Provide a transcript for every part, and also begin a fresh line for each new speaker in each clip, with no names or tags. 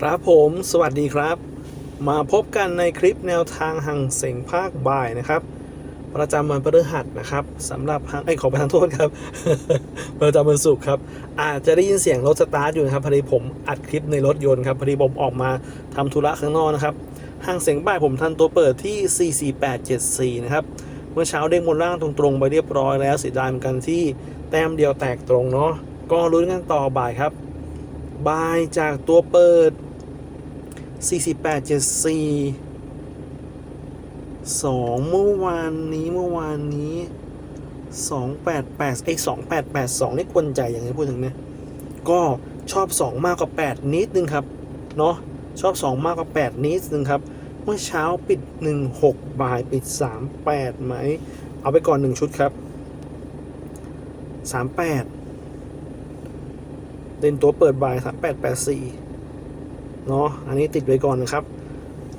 ครับผมสวัสดีครับ มาพบกันในคลิปแนวทางหังเสงภาคบ่ายนะครับ ประจำวันพฤหัสนะครับสำหรับหังไอ้ขอประทานโทษครับประจำวันศุกร์ครับ อาจจะได้ยินเสียงรถสตาร์ทอยู่นะครับพอดีผมอัดคลิปในรถยนต์ครับพอดีผมออกมาทำธุระข้างนอกนะครับหังเสงบ่ายผมทันตัวเปิดที่ 44874 นะครับ เมื่อเช้าเด้งบนล่างตรงๆ ไปเรียบร้อยแล้วเสียดายเหมือนกันที่แต้มเดียวแตกตรงเนาะก็ลุ้นกันต่อบ่ายครับบายจากตัวเปิด 4874 2 เมื่อวานนี้เมื่อวานนี้ 288ไอ้2882นี่ควรใจอย่างไรพูดถึงเนี่ยก็ชอบ 2 มากกว่า 8 นิดนึงครับ เนาะชอบ 2 มากกว่า 8 นิดนึงครับ เมื่อเช้าปิด 16 บ่ายปิด 38 ไหม เอาไปก่อน 1 ชุดครับ 38 เด่นตัวเปิดบ่าย 3884 เนาะอันนี้ติดไว้ก่อนนะครับ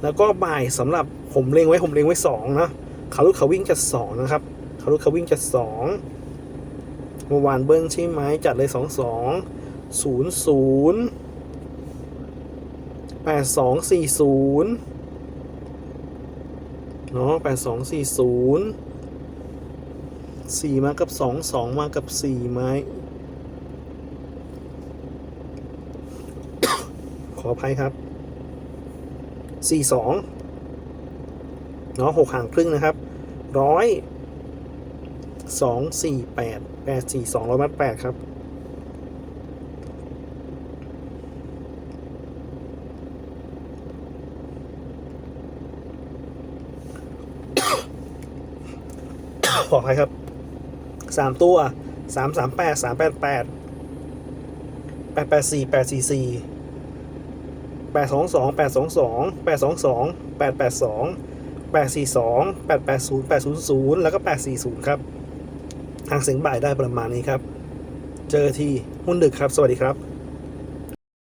แล้วก็บ่ายสำหรับผมเล็งไว้ผมเล็งไว้2นะขาลุกเขาวิ่งจัด2นะครับขาลุกเขาวิ่งจัด2เมื่อวานเบิ้ลใช่ไหมจัดเลย2 2 0 0 8 2 4 0เนาะ8 2 4 0 4มากับ2 2มากับ4ไม้ ออภัยครับสี่สองเนาะหกหางครึ่งนะครับร้อยสองสี่แปดแปดสี่สองร้อยมัดแปดครับ ขออภัยครับสามตัวสามสามแปดสามแปดแปดแปดแปดสี่แปดสี่สี่ แปดสองสองแปดสองสองแปดสองสองแปดแปดสองแปดสี่สองแปดแปดศูนย์แปดศูนย์ศูนย์แล้วก็แปดสี่ศูนย์ครับ ทางเสียงบ่ายได้ประมาณนี้ครับ เจอที่หุ้นดึกครับ สวัสดีครับ